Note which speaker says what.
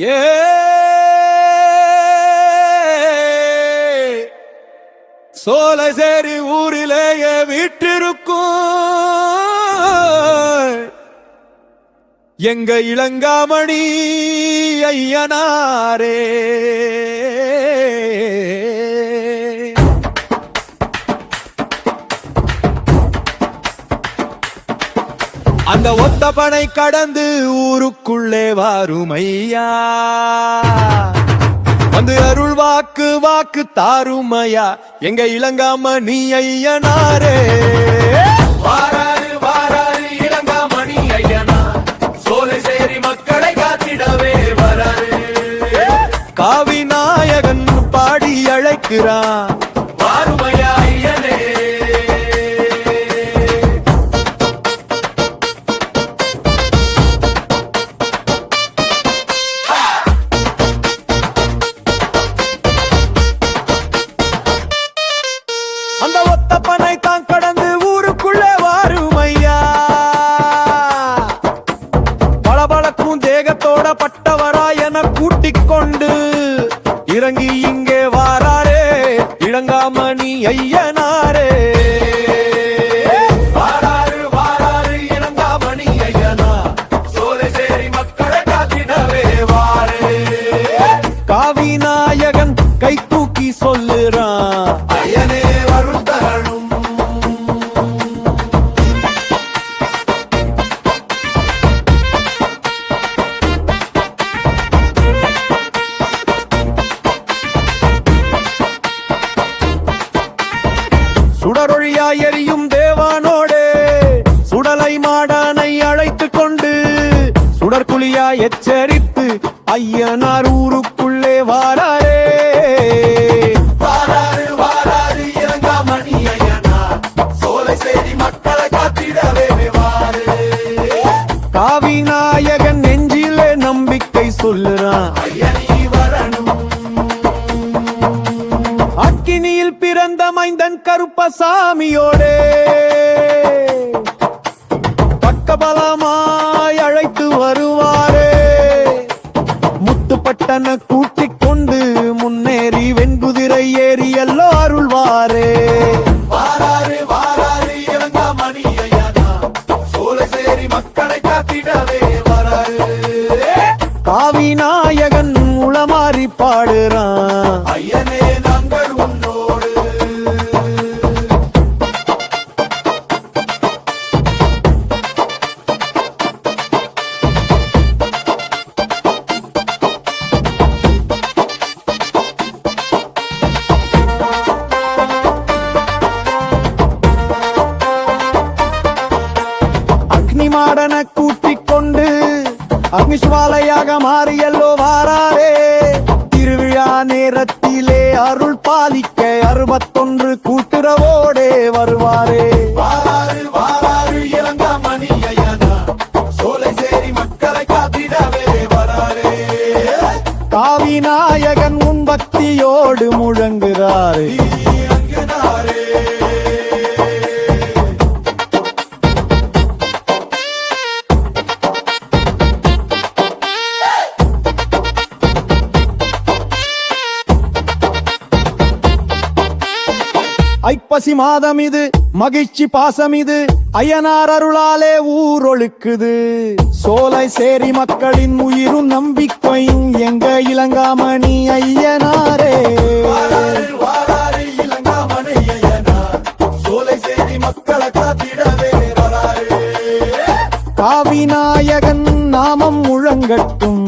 Speaker 1: ஏ சோழசேரி ஊரிலேயே வீட்டிருக்கும் எங்க இளங்காமணி ஐயனாரே. அந்த ஒத்த கடந்து ஊருக்குள்ளே வாருமையா. வந்து அருள் வாக்கு வாக்கு தாருமையா. எங்க எங்க இளங்காமணி ஐயனாரே
Speaker 2: வாராரு வாராரு இளங்காமணி ஐயனா சோலைசேரி மக்களை காத்திடவே வராரு.
Speaker 1: காவி நாயகன் பாடி அழைக்கிறான். இங்கே வாராரே இளங்காமணி ஐயனாரே. சுடற்குழியா எச்சரித்து ஐயனார் ஊருக்குள்ளே வாராரே.
Speaker 2: வாராரு வாராரு மக்களை காத்திடவே வாரு
Speaker 1: காவி நாயகன் நெஞ்சிலே நம்பிக்கை சொல்லுறான். அக்கினியில் பிறந்த மைந்தன் கருப்பசாமியோடே. பக்கபலமாய் அழைத்து வருவாரே காவி நாயகன் உளமாறி பாடுறான்.
Speaker 2: ஐயனே நாங்கள் உன்னோடு.
Speaker 1: அக்னி மாடன கூட்டிக் கொண்டு அக்னிஸ்வாலையாக மாறியல்லோ வாராரே. திருவிழா நேரத்திலே அருள் பாலிக்க அறுபத்தொன்று கூட்டுறவோட ஐப்பசி மாதம் இது மகிழ்ச்சி பாசம் இது ஐயனார் அருளாலே ஊரொழுக்குது. சோலை சேரி மக்களின் உயிரும் நம்பிக்கையும் எங்க இளங்காமணி ஐயனாரே?
Speaker 2: வாராரு வாராரு இளங்காமணி ஐயனா சோலைசேரி மக்களை காத்திடவே வராரு.
Speaker 1: காவி நாயகன் நாமம் முழங்கட்டும்.